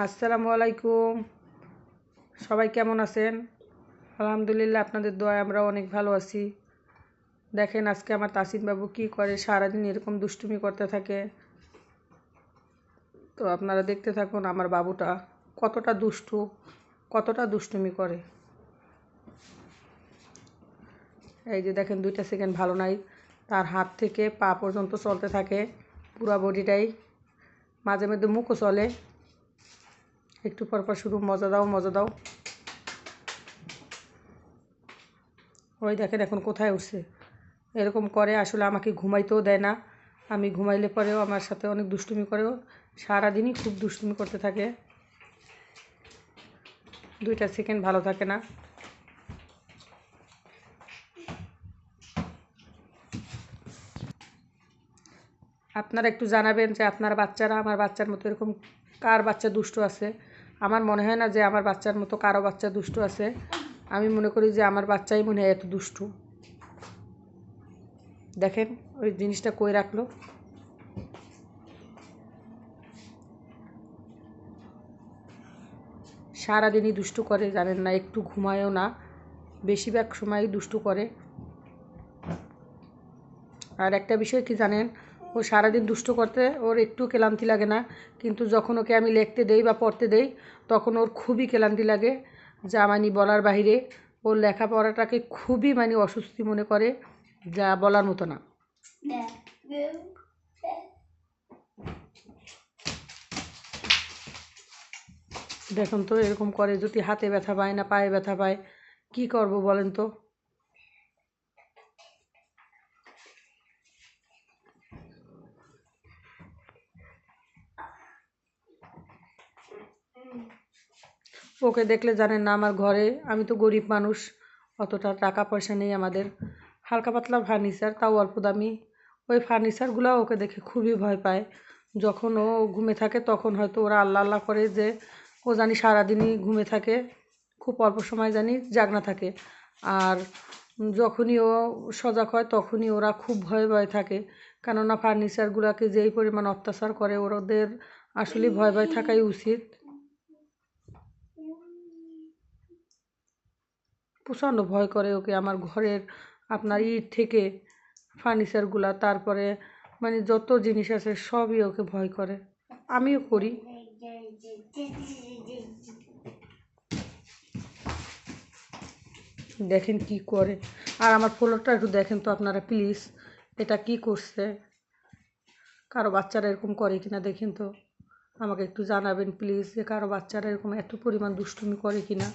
আসসালামু আলাইকুম। সবাই কেমন আছেন? আলহামদুলিল্লাহ আপনাদের দোয়ায় আমরা অনেক ভালো আছি। দেখেন আজকে আমার তাসিন বাবু কী করে, সারাদিন এরকম দুষ্টুমি করতে থাকে। তো আপনারা দেখতে থাকুন আমার বাবুটা কতটা দুষ্টু, কতটা দুষ্টুমি করে। এই যে দেখেন, দুইটা সেকেন্ড ভালো নাই। তার হাত থেকে পা পর্যন্ত চলতে থাকে, পুরা বডিটাই। মাঝে মধ্যে মুখও চলে। একটু পর পর শুরু মজা দাও মজা দাও। ওই দেখেন এখন কোথায় উঠছে। এরকম করে আসলে আমাকে ঘুমাইতেও দেয় না। আমি ঘুমাইলে পরেও আমার সাথে অনেক দুষ্টুমি করেও সারাদিনই খুব দুষ্টুমি করতে থাকে। দুইটা সেকেন্ড ভালো থাকে না। আপনারা একটু জানাবেন যে আপনার বাচ্চারা, আমার বাচ্চার মতো এরকম কার বাচ্চা দুষ্ট আছে? আমার মনে হয় না যে আমার বাচ্চার মতো কারও বাচ্চা দুষ্ট আছে। আমি মনে করি যে আমার বাচ্চাই মনে হয় এত দুষ্টু। দেখেন, ওই জিনিসটা কই রাখল? সারাদিনই দুষ্টু করে, জানেন না, একটু ঘুমায়ও না। বেশিরভাগ সময়ই দুষ্টু করে। আর একটা বিষয় কি জানেন ও সারাদিন দুষ্ট করতে ওর একটু ক্লান্তি লাগে না। কিন্তু যখন ওকে আমি লিখতে দেই বা পড়তে দেই, তখন ওর খুবই ক্লান্তি লাগে যা মানে বলার বাহিরে। ওর লেখাপড়াটাকে খুবই মানে অস্বস্তি মনে করে যা বলার মতো না। দেখুন তো এরকম করে যদি হাতে ব্যথা পায় না, পায়ে ব্যথা পায়, কি করব বলেন তো? ওকে দেখলে জানেন না, আমার ঘরে আমি তো গরিব মানুষ, অতটা টাকা পয়সা নেই আমাদের। হালকা পাতলা ফার্নিচার তাও অল্প দামি। ওই ফার্নিচারগুলো ওকে দেখে খুবই ভয় পায়। যখন ও ঘুমে থাকে, তখন হয়তো ওরা আল্লাহ আল্লাহ করে যে, ও জানি সারাদিনই ঘুমে থাকে, খুব অল্প সময় জানি জাগনা থাকে। আর যখনই ও সজাগ হয়, তখনই ওরা খুব ভয়ে ভয়ে থাকে। কেননা ফার্নিচারগুলোকে যেই পরিমাণ অত্যাচার করে ওদের আসলে ভয় ভয় থাকাই উচিত। প্রচণ্ড ভয় করে ওকে আমার ঘরের আপনার ইট থেকে ফার্নিচারগুলা তারপরে মানে যত জিনিস আছে সবই ওকে ভয় করে। আমিও করি। দেখেন কি করে। আর আমার ফ্লোরটা একটু দেখেন তো আপনারা প্লিজ এটা কি করছে? কারও বাচ্চারা এরকম করে কিনা দেখেন তো। আমাকে একটু জানাবেন প্লিজ যে কারও বাচ্চারা এরকম এত পরিমাণ দুষ্টুমি করে কিনা।